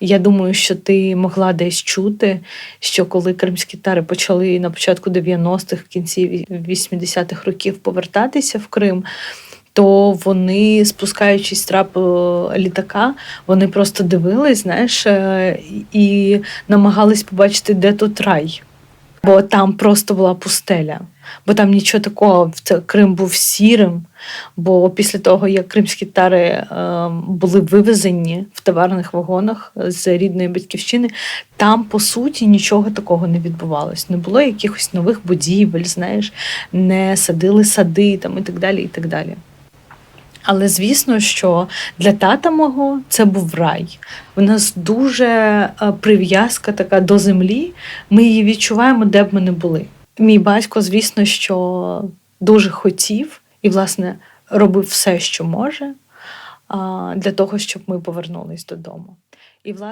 Я думаю, що ти могла десь чути, що коли кримські тари почали на початку 90-х, в кінці 80-х років повертатися в Крим, то вони, спускаючись з трапу літака, вони просто дивились, знаєш, е, і намагались побачити, де тут рай. Бо там просто була пустеля, бо там нічого такого. Це Крим був сірим. Бо після того, як кримські тари е, були вивезені в товарних вагонах з рідної батьківщини, там по суті нічого такого не відбувалось. Не було якихось нових будівель, знаєш, не садили сади там і так далі. і так далі. Але звісно, що для тата мого це був рай. У нас дуже е, прив'язка така до землі. Ми її відчуваємо, де б ми не були. Мій батько, звісно, що дуже хотів і, власне, робив все, що може, для того, щоб ми повернулись додому. І, власне,